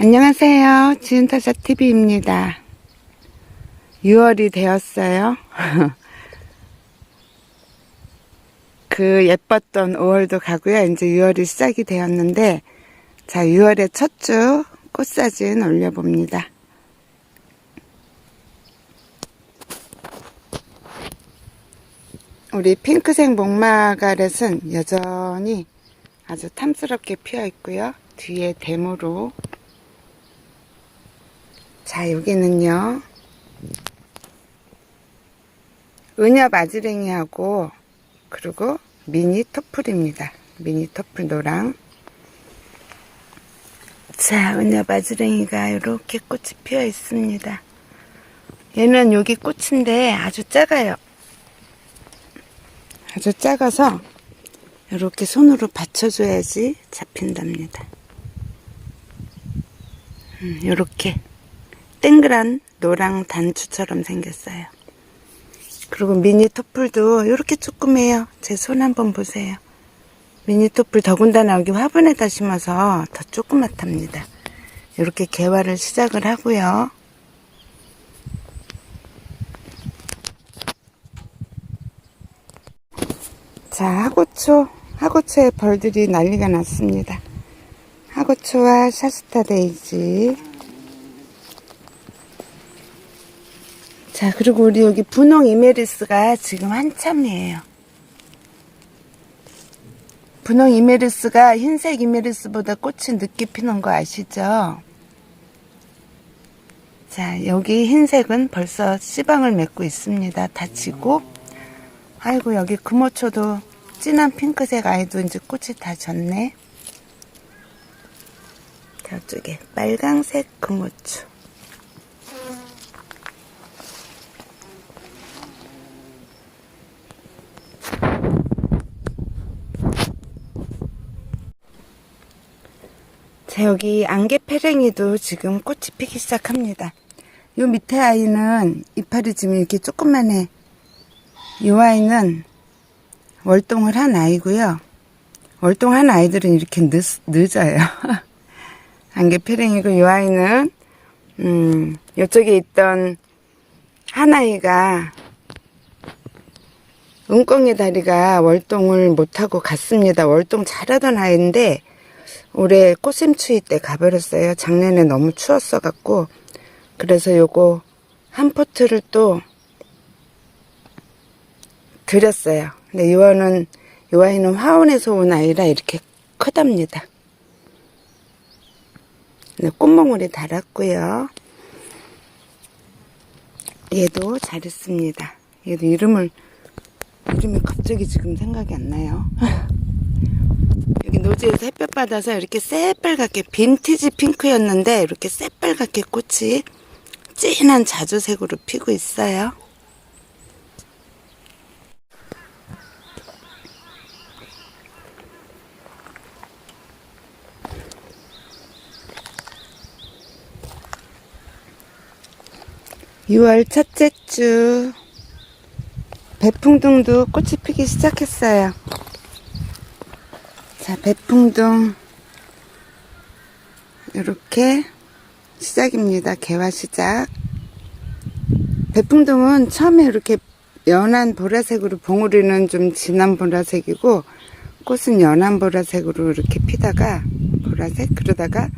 안녕하세요. 지은타자TV입니다. 6월이 되었어요. 그 예뻤던 5월도 가고요. 이제 6월이 시작이 되었는데, 자, 6월의 첫 주 꽃사진 올려봅니다. 우리 핑크색 목마가렛은 여전히 아주 탐스럽게 피어 있고요. 뒤에 데모로 자, 여기는요. 은엽 아지랭이하고 그리고 미니 토플입니다. 미니 토플 노랑. 자, 은엽 아지랭이가 이렇게 꽃이 피어 있습니다. 얘는 여기 꽃인데 아주 작아요. 아주 작아서 이렇게 손으로 받쳐줘야지 잡힌답니다. 음, 이렇게 땡그란 노랑 단추처럼 생겼어요. 그리고 미니 토플도 이렇게 조그매요. 제 손 한번 보세요. 미니 토플 더군다나 여기 화분에다 심어서 더 조그맣답니다. 이렇게 개화를 시작을 하고요. 자, 하고초, 하고초의 벌들이 난리가 났습니다. 하고초와 샤스타 데이지. 자, 그리고 우리 여기 분홍 이메리스가 지금 한참이에요. 분홍 이메리스가 흰색 이메리스보다 꽃이 늦게 피는 거 아시죠? 자, 여기 흰색은 벌써 씨방을 맺고 있습니다. 다 지고. 아이고, 여기 금호초도 진한 핑크색 아이도 이제 꽃이 다 졌네. 저쪽에 빨강색 금호초. 자, 여기 안개패랭이도 지금 꽃이 피기 시작합니다. 요 밑에 아이는 이파리 지금 이렇게 조그만해. 이 아이는 월동을 한 아이고요. 월동한 아이들은 이렇게 늦, 늦어요. 안개패랭이고 이 아이는 음, 이쪽에 있던 한 아이가 은꽁이 다리가 월동을 못하고 갔습니다. 월동 잘하던 아이인데 올해 꽃샘추위 때 가버렸어요. 작년에 너무 추웠어 갖고 그래서 요거 한 포트를 또 드렸어요. 근데 요아는 요 아이는 화원에서 온 아이라 이렇게 크답니다. 네, 꽃몽울이 달았고요. 얘도 잘했습니다. 얘도 이름을 이름이 갑자기 지금 생각이 안 나요. 노지에서 햇볕 받아서 이렇게 새빨갛게 빈티지 핑크였는데 이렇게 새빨갛게 꽃이 진한 자주색으로 피고 있어요. (6월) 첫째 주 배풍등도 꽃이 피기 시작했어요. 자, 배풍동 이렇게 시작입니다. 개화 시작. 배풍동은 처음에 이렇게 연한 보라색으로 봉우리는 좀 진한 보라색이고 꽃은 연한 보라색으로 이렇게 피다가 보라색 그러다가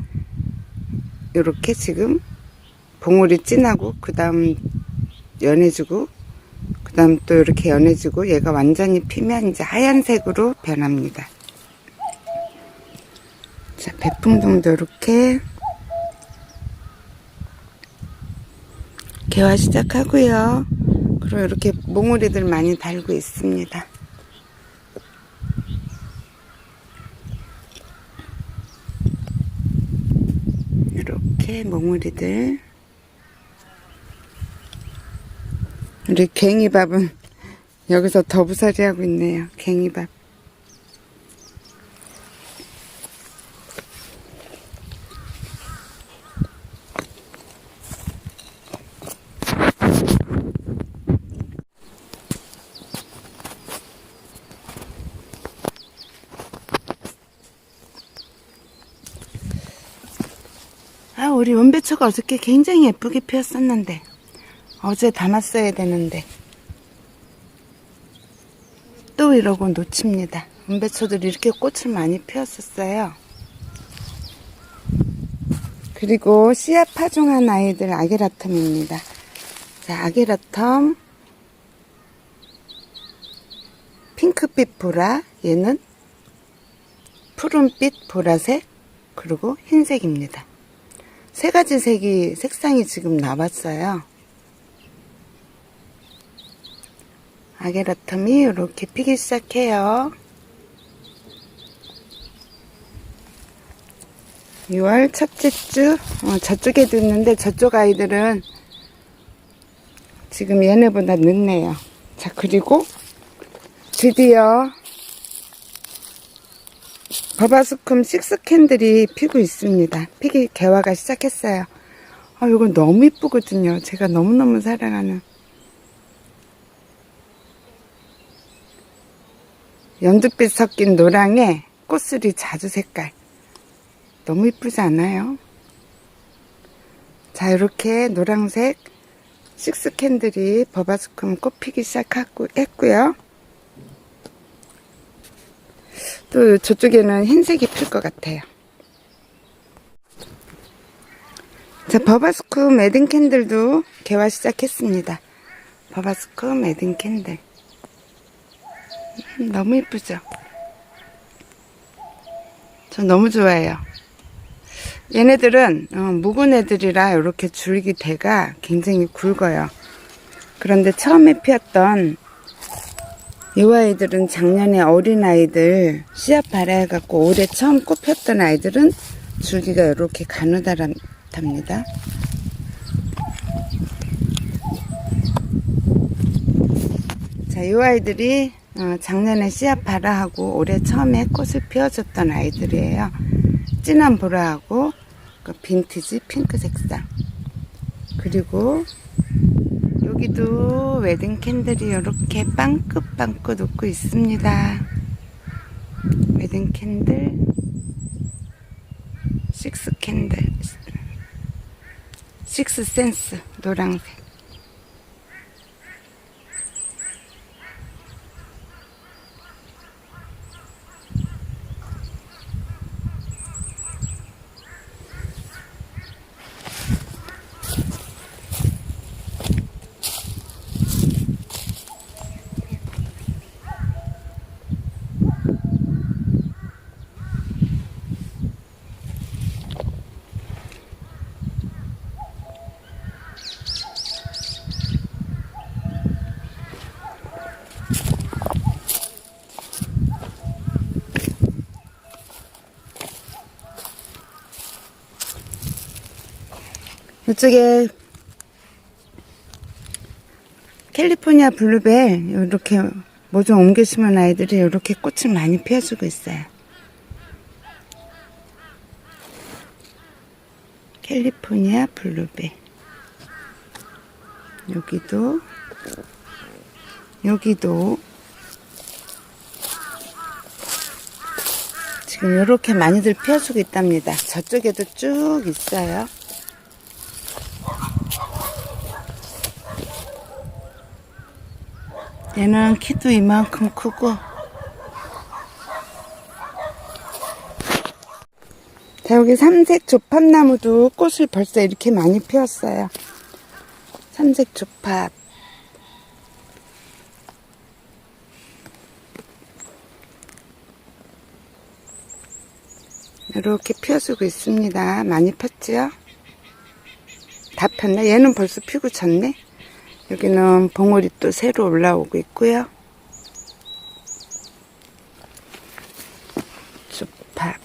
이렇게 지금 봉우리 진하고 그 다음 연해지고 그 다음 또 이렇게 연해지고 얘가 완전히 피면 이제 하얀색으로 변합니다. 자, 배풍동도 이렇게 개화 시작하고요. 그리고 이렇게 몽우리들 많이 달고 있습니다. 이렇게 몽우리들 우리 갱이밥은 여기서 더부살이 하고 있네요. 갱이밥. 우리 원배초가 어저께 굉장히 예쁘게 피었었는데. 어제 담았어야 되는데. 또 이러고 놓칩니다. 원배초들이 이렇게 꽃을 많이 피웠었어요. 그리고 씨앗 파종한 아이들 아게라텀입니다. 자, 아게라텀. 핑크빛 보라, 얘는 푸른빛 보라색, 그리고 흰색입니다. 세 가지 색이, 색상이 지금 나왔어요. 아게라텀이 이렇게 피기 시작해요. 6월 첫째 주, 어, 저쪽에도 있는데 저쪽 아이들은 지금 얘네보다 늦네요. 자, 그리고 드디어 버바스쿰 식스 캔들이 피고 있습니다. 피기 개화가 시작했어요. 아, 이거 너무 이쁘거든요. 제가 너무너무 사랑하는. 연두빛 섞인 노랑에 꽃술이 자주 색깔. 너무 이쁘지 않아요? 자, 이렇게 노란색 식스 캔들이 버바스쿰 꽃 피기 시작하고 했고요. 또 저쪽에는 흰색이 필 것 같아요. 자, 버바스쿰 에든 캔들도 개화 시작했습니다. 버바스쿰 에든 캔들. 음, 너무 이쁘죠? 저 너무 좋아해요. 얘네들은 어, 묵은 애들이라 이렇게 줄기 대가 굉장히 굵어요. 그런데 처음에 피었던 이 아이들은 작년에 어린 아이들 씨앗 발화해갖고 올해 처음 꽃 폈던 아이들은 줄기가 이렇게 가느다랍니다. 자, 이 아이들이 어, 작년에 씨앗 발화하고 올해 처음에 꽃을 피워줬던 아이들이에요. 진한 보라하고 그 빈티지 핑크 색상. 그리고 여기도 웨딩 캔들이 이렇게 빵긋빵긋 웃고 있습니다. 웨딩 캔들, 식스 캔들, 식스 센스 노란색. 이쪽에 캘리포니아 블루벨 이렇게 뭐 좀 옮겨 심은 아이들이 이렇게 꽃을 많이 피워주고 있어요. 캘리포니아 블루벨 여기도 여기도 지금 이렇게 많이들 피워주고 있답니다. 저쪽에도 쭉 있어요. 얘는 키도 이만큼 크고. 자 여기 삼색 조팝나무도 꽃을 벌써 이렇게 많이 피웠어요. 삼색 조팝 이렇게 피워주고 있습니다. 많이 폈지요? 다 폈나 얘는 벌써 피고 졌네 여기는 봉우리 또 새로 올라오고 있고요. 조팝.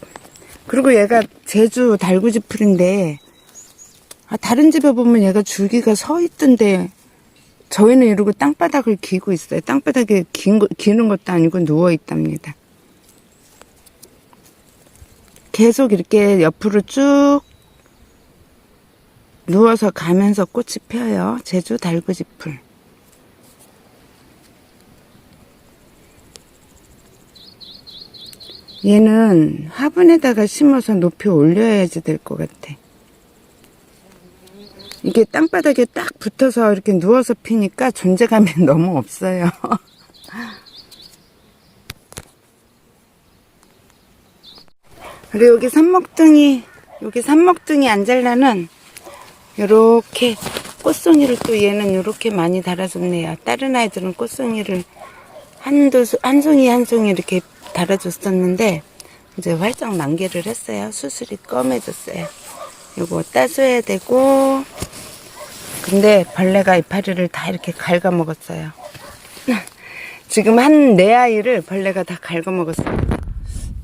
그리고 얘가 제주 달구지 풀인데 아, 다른 집에 보면 얘가 줄기가 서 있던데 저희는 이러고 땅바닥을 기고 있어요. 땅바닥에 긴 거, 기는 것도 아니고 누워 있답니다. 계속 이렇게 옆으로 쭉 누워서 가면서 꽃이 펴요. 제주 달구지풀. 얘는 화분에다가 심어서 높이 올려야지 될 것 같아. 이게 땅바닥에 딱 붙어서 이렇게 누워서 피니까 존재감이 너무 없어요. 그리고 여기 산목등이, 여기 산목등이 안젤라는 요렇게 꽃송이를 또 얘는 요렇게 많이 달아줬네요. 다른 아이들은 꽃송이를 한두, 수- 한 송이 한 송이 이렇게 달아줬었는데, 이제 활짝 만개를 했어요. 수술이 검해졌어요. 요거 따줘야 되고, 근데 벌레가 이파리를 다 이렇게 갉아먹었어요. 지금 한 네 아이를 벌레가 다 갉아먹었어요.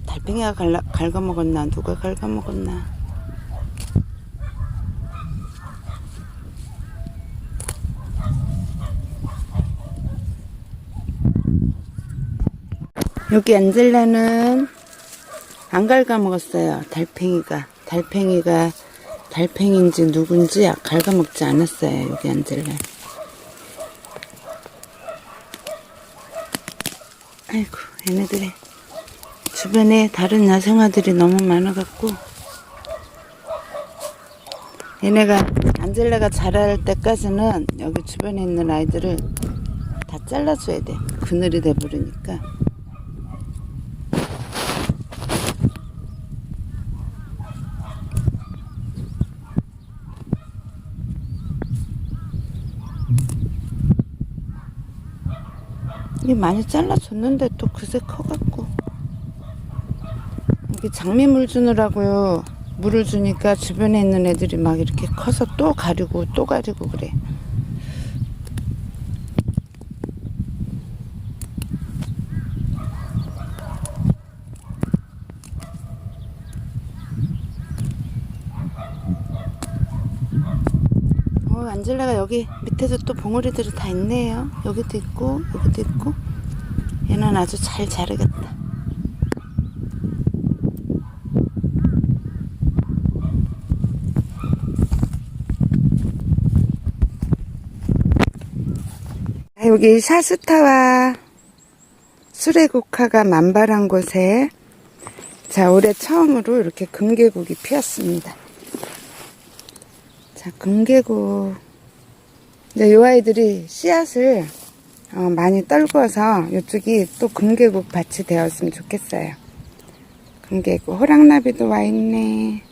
달팽이가 갈라, 갉아먹었나? 누가 갉아먹었나? 여기 안젤라는 안 갉아먹었어요. 달팽이가. 달팽이가 달팽이인지 누군지 갉아먹지 않았어요. 여기 안젤라. 아이고, 얘네들이 주변에 다른 야생화들이 너무 많아갖고 얘네가 안젤라가 자랄 때까지는 여기 주변에 있는 아이들을 다 잘라줘야 돼. 그늘이 돼버리니까. 이게 많이 잘라줬는데 또 그새 커갖고. 이게 장미물 주느라고요. 물을 주니까 주변에 있는 애들이 막 이렇게 커서 또 가리고 또 가리고 그래. 어, 안젤라가 여기 밑에도 또 봉우리들이 다 있네요. 여기도 있고, 여기도 있고. 얘는 아주 잘 자르겠다. 아, 여기 샤스타와 수레국화가 만발한 곳에 자 올해 처음으로 이렇게 금계국이 피었습니다. 자, 금계국. 이제 요 아이들이 씨앗을 어, 많이 떨궈서 이쪽이 또 금계국 밭이 되었으면 좋겠어요. 금계국. 호랑나비도 와 있네.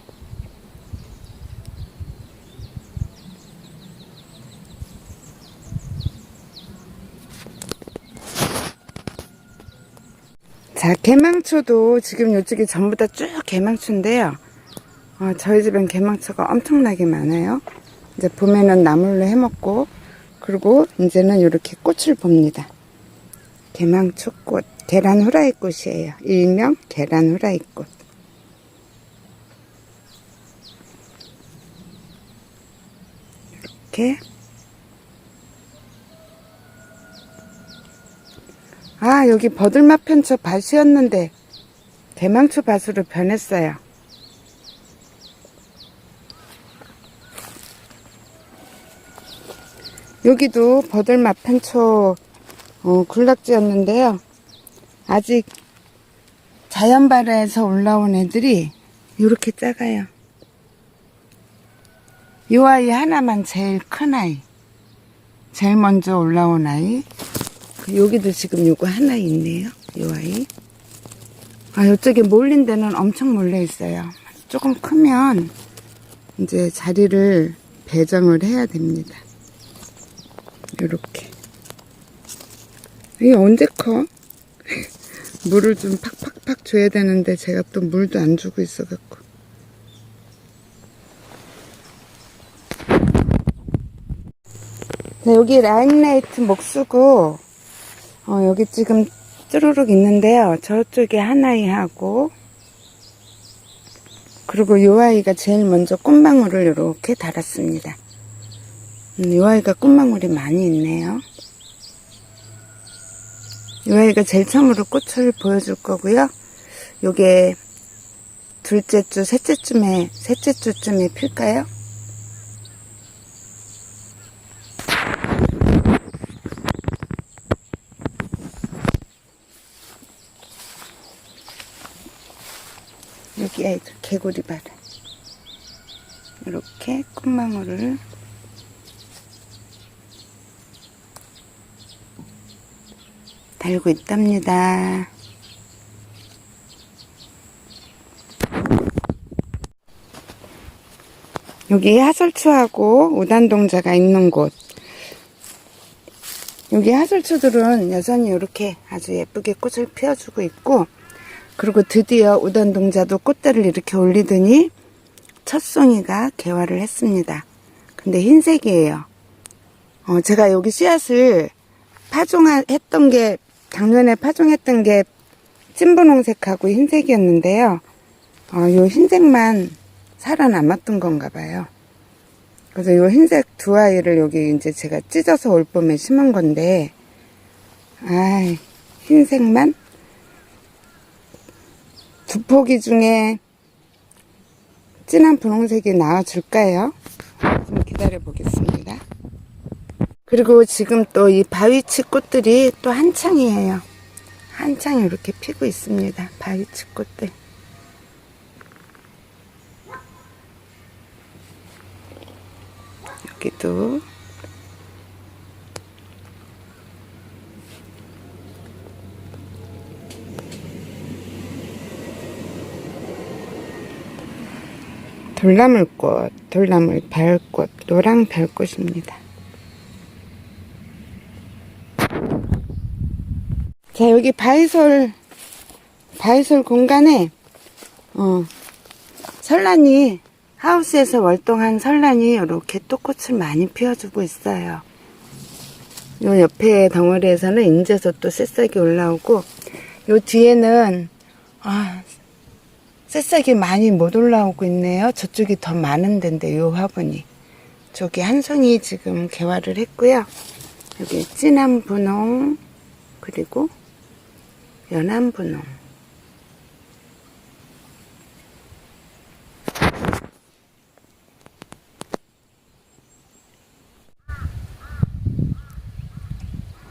자, 개망초도 지금 이쪽이 전부 다 쭉 개망초인데요. 어, 저희 집엔 개망초가 엄청나게 많아요. 이제 봄에는 나물로 해먹고, 그리고 이제는 이렇게 꽃을 봅니다. 개망초꽃, 계란 후라이 꽃이에요. 일명 계란 후라이 꽃. 이렇게. 아, 여기 버들맛 편초 밭이었는데, 개망초 밭으로 변했어요. 여기도 버들맛 편초 어, 군락지였는데요. 아직 자연 발화에서 올라온 애들이 이렇게 작아요. 이 아이 하나만 제일 큰 아이. 제일 먼저 올라온 아이. 그 여기도 지금 요거 하나 있네요. 이 아이. 아, 이쪽에 몰린 데는 엄청 몰려 있어요. 조금 크면 이제 자리를 배정을 해야 됩니다. 요렇게. 이게 언제 커? 물을 좀 팍팍팍 줘야 되는데 제가 또 물도 안 주고 있어갖고. 네, 여기 라인라이트 목수고, 어, 여기 지금 쭈루룩 있는데요. 저쪽에 하나이 하고, 그리고 요 아이가 제일 먼저 꽃망울을 이렇게 달았습니다. 음, 요 아이가 꽃망울이 많이 있네요. 요 아이가 제일 처음으로 꽃을 보여줄 거고요. 요게 둘째 주, 셋째 주에, 셋째 주쯤에 필까요? 여기 아이들 개구리 봐라. 이렇게 꽃망울을 달고 있답니다. 여기 하설추하고 우단동자가 있는 곳. 여기 하설추들은 여전히 이렇게 아주 예쁘게 꽃을 피워주고 있고, 그리고 드디어 우단동자도 꽃들을 이렇게 올리더니 첫 송이가 개화를 했습니다. 근데 흰색이에요. 어, 제가 여기 씨앗을 파종했던 게, 작년에 파종했던 게 찐분홍색하고 흰색이었는데요. 어, 요 흰색만 살아남았던 건가 봐요. 그래서 요 흰색 두 아이를 여기 이제 제가 찢어서 올 봄에 심은 건데, 아 흰색만 두 포기 중에 진한 분홍색이 나와줄까요? 좀 기다려 보겠습니다. 그리고 지금 또 이 바위치 꽃들이 또 한창이에요. 한창 이렇게 피고 있습니다. 바위치 꽃들. 여기도 돌나물꽃, 돌나물 별꽃, 노랑 별꽃입니다. 자, 여기 바이솔, 바이솔 공간에, 어, 설란이, 하우스에서 월동한 설란이 이렇게 또 꽃을 많이 피워주고 있어요. 요 옆에 덩어리에서는 인제서 또 새싹이 올라오고, 요 뒤에는, 아, 새싹이 많이 못 올라오고 있네요. 저쪽이 더 많은 데인데, 요 화분이. 저기 한 송이 지금 개화를 했고요. 여기 진한 분홍, 그리고 연한 분홍.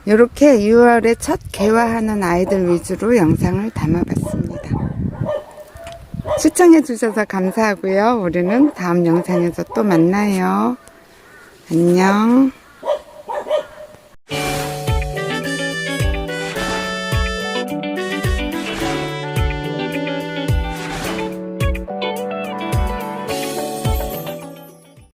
이렇게 6월에 첫 개화하는 아이들 위주로 영상을 담아봤습니다. 시청해주셔서 감사하고요. 우리는 다음 영상에서 또 만나요. 안녕.